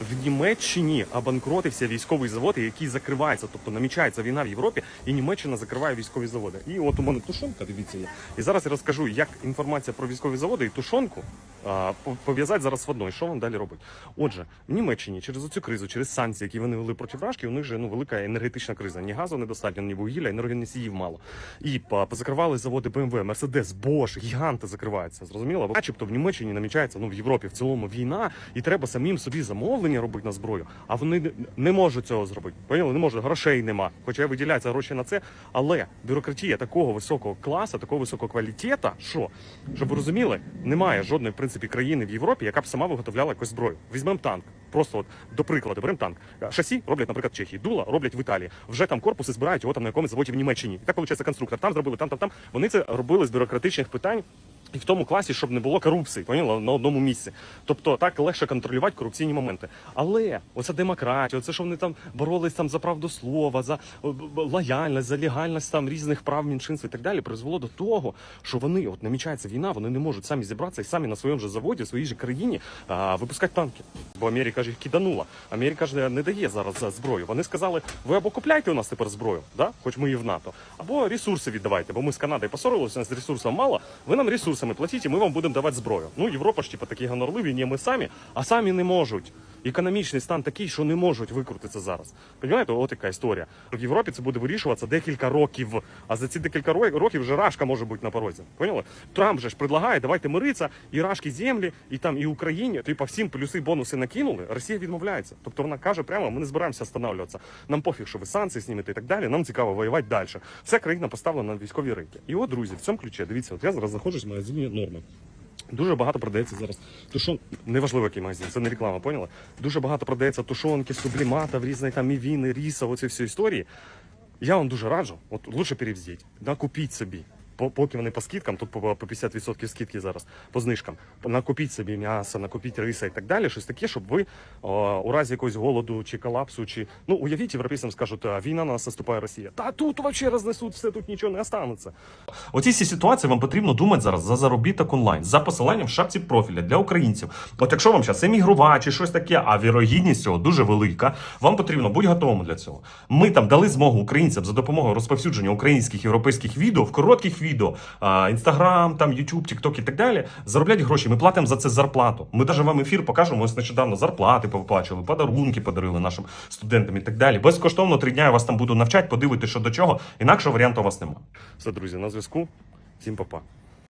в Німеччині обанкротився військовий завод, який закривається, тобто намічається війна в Європі, і Німеччина закриває військові заводи. І от у мене тушонка, дивіться є. І зараз я розкажу, як інформація про військові заводи і тушонку пов'язати зараз в одно. І що вам далі робить? Отже, в Німеччині через цю кризу, через санкції, які вони вели проти Рашки, у них же ну велика енергетична криза. Ні газу недостатньо, ні вугілля, енергоносіїв мало. І позакривали заводи BMW, Mercedes, Bosch, гіганти закриваються. Зрозуміло? Начебто в Німеччині намічається ну в Європі в цілому війна, і треба самим собі замовлення робити на зброю. А вони не- можуть цього зробити. Поняли? Не можуть, грошей нема. Хоча виділяються гроші на це. Але бюрократія такого високого класу, такого високого квалітета, що щоб ви розуміли, немає жодної принципі країни в Європі, яка б сама виготовляла якусь зброю. Візьмемо танк. Просто от до прикладу, беремо танк. Шасі роблять, наприклад, в Чехії, дула роблять в Італії. Вже там корпуси збирають його там на якомусь заводі в Німеччині. І так виходить конструктор. Там зробили, там, там, там. Вони це робили з бюрократичних питань. І в тому класі, щоб не було корупції, поняла, на одному місці. Тобто так легше контролювати корупційні моменти. Але оця демократія, оце що вони там боролись там за правду слова, за лояльність, за легальність там різних прав меншинств і так далі, призвело до того, що вони, от намічається війна, вони не можуть самі зібратися і самі на своєму же заводі, в своїй же країні а, випускати танки. Бо Америка ж їх киданула. Америка ж не дає зараз за зброю. Вони сказали, ви або купляйте у нас тепер зброю, да? хоч ми і в НАТО, або ресурси віддавайте, бо ми з Канадою посорилися, у нас ресурсів мало. Ви нам ресурсами платіть, і ми вам будемо давати зброю. Ну, Європа ж типу, такі гонорливі, ні, ми самі, а самі не можуть. Економічний стан такий, що не можуть викрутитися зараз. Понімаєте, от яка історія. В Європі це буде вирішуватися декілька років. А за ці декілька років вже рашка може бути на порозі. Поняли? Трамп же ж предлагає, давайте миритися, і рашки землі, і там і Україні. Типа всім плюси, бонуси накинули. Росія відмовляється. Тобто вона каже прямо, ми не збираємося встановлюватися. Нам пофіг, що ви санкції знімете і так далі. Нам цікаво воювати далі. Вся країна поставлена на військові рейки. І от, друзі, в цьому ключі, дивіться, от я зараз знаходжусь в магазині норми. Дуже багато продається зараз тушон. Неважливо, який магазин, це не реклама, поняла? Дуже багато продається тушонки, сублімата, в різні там мівіни, ріса, оці всі історії. Я вам дуже раджу, от лучше перевзіть, накупіть собі. По- Поки вони по скидкам, тут по по 50% скидки зараз по знижкам. Накупіть собі м'ясо, накупіть риса і так далі. Щось таке, щоб ви о, у разі якогось голоду чи колапсу, чи ну уявіть, європейцям скажуть, а війна на нас наступає Росія. Та тут взагалі рознесуть все, тут нічого не останеться. У цій ситуації вам потрібно думати зараз за заробіток онлайн за посиланням в шапці профіля для українців. От якщо вам зараз емігрувати чи щось таке, а вірогідність цього дуже велика, вам потрібно бути готовим для цього. Ми там дали змогу українцям за допомогою розповсюдження українських європейських відео в коротких відео, інстаграм, там Ютуб, Тікток і так далі. зароблять гроші. Ми платимо за це зарплату. Ми навіть вам ефір покажемо. Ось нещодавно зарплати повиплачували, подарунки подарили нашим студентам і так далі. Безкоштовно три дня я вас там буду навчати, подивитися, що до чого. Інакшого варіанту у вас немає. Все, друзі, на зв'язку. Всім па-па.